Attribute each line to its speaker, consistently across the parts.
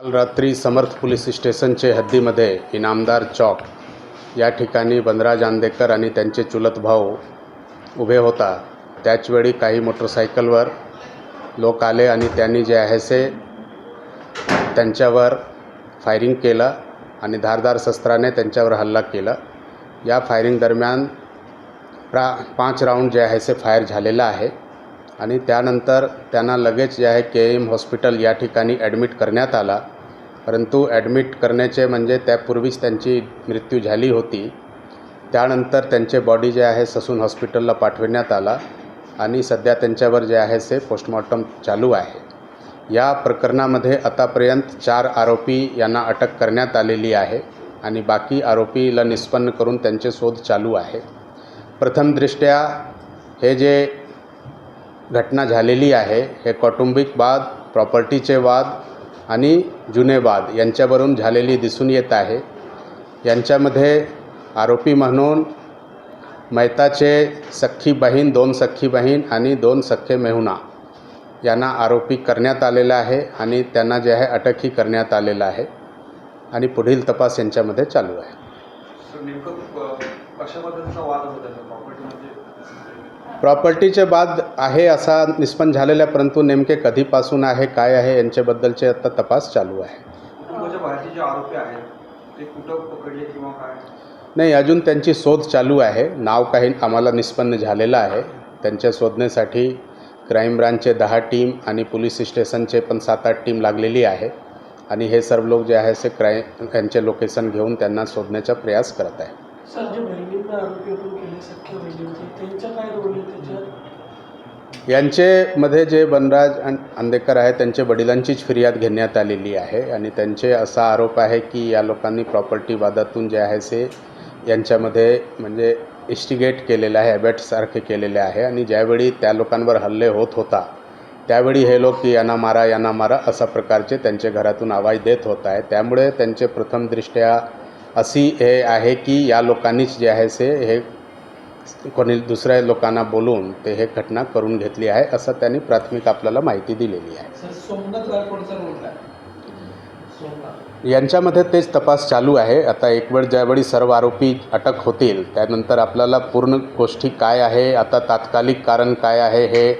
Speaker 1: काल रात्री समर्थ पोलीस स्टेशनचे हद्दीमध्ये इनामदार चौक. या ठिकाणी बनराज आंदेकर आणि त्यांचे चुलत भाऊ उभे होता. त्याचवेळी काही मोटरसायकलवर लोक आले आणि त्यांनी जे आहे से त्यांच्यावर फायरिंग केलं आणि धारदार शस्त्राने त्यांच्यावर हल्ला केला. या फायरिंग दरम्यान प्रा पाच राऊंड जे आहे से फायर झालेला आहे. आणि त्यानंतर त्यांना लगेच जे आहे के एम हॉस्पिटल या ठिकाणी ॲडमिट करण्यात आला. परंतु ॲडमिट करण्याचे म्हणजे त्यापूर्वीच त्यांची मृत्यू झाली होती. त्यानंतर त्यांचे बॉडी जे आहे ससून हॉस्पिटलला पाठविण्यात आला आणि सध्या त्यांच्यावर जे आहे से पोस्टमॉर्टम चालू आहे. या प्रकरणामध्ये आतापर्यंत चार आरोपी यांना अटक करण्यात आलेली आहे आणि बाकी आरोपीला निष्पन्न करून त्यांचे शोध चालू आहे. प्रथमदृष्ट्या हे जे घटना झालेली आहे. हे कौटुंबिक वाद प्रॉपर्टीचे वाद आणि जुने वाद यांच्यावरून झालेली दिसून येत आहे. यांच्यामध्ये आरोपी म्हणून मैताचे सख्खी बहीण दोन सख्खी बहीण आणि दोन सख्खे मेहुणा यांना आरोपी करण्यात आलेला आहे आणि त्यांना जे आहे अटकही करण्यात आलेलं आहे आणि पुढील तपास यांच्यामध्ये चालू आहे.
Speaker 2: म्हणजे
Speaker 1: प्रॉपर्टीचे वाद आहे असा निष्पन्न झालेला परंतु नेमके कधीपासून आहे काय आहे यांच्याबद्दलचे आता तपास चालू आहे.
Speaker 2: कुटुंबाच्या बाहेरचे जे आरोपी आहेत ते कुठं पकडले किंवा काय?
Speaker 1: नाही अजून त्यांची शोध चालू आहे. नाव काही आम्हाला निष्पन्न झालेलं आहे. त्यांच्या शोधण्यासाठी क्राईम ब्रांचचे दहा टीम आणि पोलीस स्टेशनचे पण सात आठ टीम लागलेली आहे. आणि हे सर्व लोक जे आहे ते क्राईम यांचे लोकेशन घेऊन त्यांना शोधण्याचा प्रयास करत आहे
Speaker 3: सर जे बहिणींना आरोपी आपण केले सख्या बहिणींचे त्यांचा काय रोल आहे त्याच्यात?
Speaker 1: यांचेमध्ये जे बनराज अं- आंदेकर आहे त्यांच्या वडिलांचीच फिर्याद घेण्यात आलेली आहे आणि त्यांचे असा आरोप आहे की या लोकांनी प्रॉपर्टी वादातून जे आहे से यांच्यामध्ये म्हणजे इस्टिगेट केलेलं आहे ॲबॅटसारखे केलेले आहे आणि ज्यावेळी त्या लोकांवर हल्ले होत होता त्यावेळी हे लोक की यांना मारा यांना मारा अशा प्रकारचे त्यांच्या घरातून आवाज देत होत आहे. त्यामुळे त्यांचे प्रथमदृष्ट्या अशी हे आहे की या लोकांनीच जे आहे से हे कोणी दुसऱ्या लोकांना बोलून ते हे घटना करून घेतली आहे असं त्यांनी प्राथमिक आपल्याला माहिती दिलेली आहे. यांच्यामध्ये तेच तपास चालू आहे. आता एक वेळ ज्यावेळी सर्व आरोपी अटक होतील त्यानंतर आपल्याला पूर्ण गोष्टी काय आहे आता तात्कालिक कारण काय आहे हे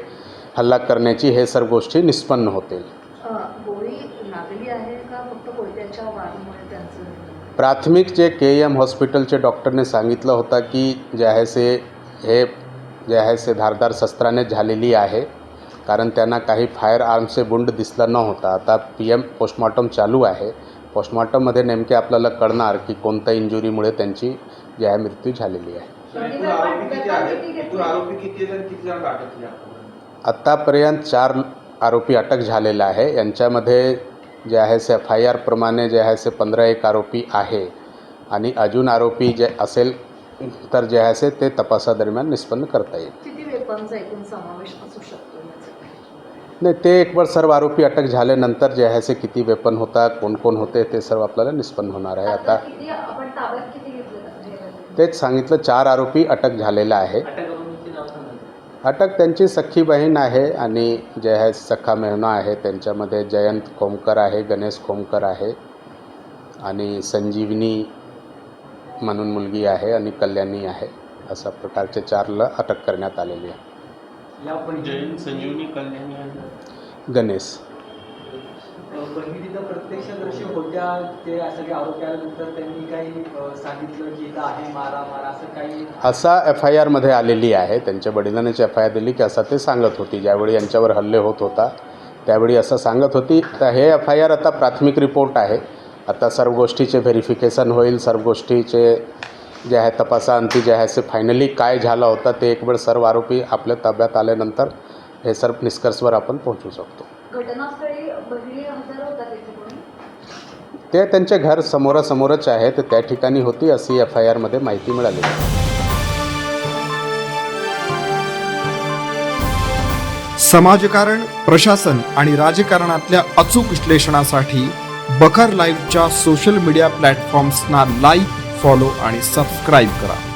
Speaker 1: हल्ला करण्याची हे सर्व गोष्टी निष्पन्न होतील.
Speaker 4: गोळी लागली आहे का? फक्त कोयत्याच्या वाढीमुळे त्यांचं
Speaker 1: प्राथमिक जे के एम हॉस्पिटलचे डॉक्टरने सांगितलं होतं की जे आहे से हे जे आहे से धारदार शस्त्राने झालेली आहे कारण त्यांना काही फायर आर्मचे बुंड दिसलं नव्हता आता पी एम पोस्टमॉर्टम चालू आहे. पोस्टमॉर्टममध्ये नेमके आपल्याला कळणार की कोणत्या इंजुरीमुळे त्यांची जे आहे मृत्यू झालेली आहे. आत्तापर्यंत चार आरोपी अटक झालेले आहे. यांच्यामध्ये जे आहे से एफ आय आरप्रमाणे जे आहे से पंधरा एक आरोपी आहे. आणि अजून आरोपी जे असेल तर जे आहे से ते तपासादरम्यान निष्पन्न करता येईल.
Speaker 4: किती वेपनचा एकूण समावेश असू शकतो याचा
Speaker 1: नाही ते एक सर्व आरोपी अटक झाल्यानंतर जे आहे से किती वेपन होता कोण कोण होते ते सर्व आपल्याला निष्पन्न होणार आहे. आता
Speaker 4: किती आपण ताब्यात किती घेतले
Speaker 1: तेच सांगितलं चार आरोपी अटक झालेला आहे. अटक त्यांची सख्खी बहीण आहे आणि जे आहे सखा मेहना आहे. त्यांच्यामध्ये जयंत खोमकर आहे गणेश खोमकर आहे आणि संजीवनी म्हणून मुलगी आहे आणि कल्याणी आहे. अशा प्रकारचे चारला अटक करण्यात आलेली आहे.
Speaker 3: या पण जैन संजीवनी कल्याणी
Speaker 1: गणेश.
Speaker 5: बहिणी तिथं प्रत्यक्षदर्शी होत्या ते सगळे आरोपी आल्यानंतर त्यांनी काही सांगितलं की इथं आहे मारा मारा असं काही
Speaker 1: असा एफ आय आरमध्ये आलेली आहे. त्यांच्या वडिलांनीच एफ आय आर दिली की असं ते सांगत होती. ज्यावेळी यांच्यावर हल्ले होत होता त्यावेळी असं सांगत होती. तर हे एफ आय आर आता प्राथमिक रिपोर्ट आहे. आता सर्व गोष्टीचे व्हेरिफिकेशन होईल. सर्व गोष्टीचे जे आहे तपासाअंती जे आहे ते फायनली काय झालं होतं ते एक वेळ सर्व आरोपी आपल्या ताब्यात आल्यानंतर हे सर्व निष्कर्षवर आपण पोहोचू शकतो. ते त्यांचे घर समोरासमोरच आहे तर त्या ठिकाणी होती अशी एफ आय आरमध्ये माहिती मिळाली.
Speaker 6: समाजकारण प्रशासन आणि राजकारणातल्या अचूक विश्लेषणासाठी बखर लाईव्हच्या सोशल मीडिया प्लॅटफॉर्म्सना लाईक फॉलो आणि सबस्क्राईब करा.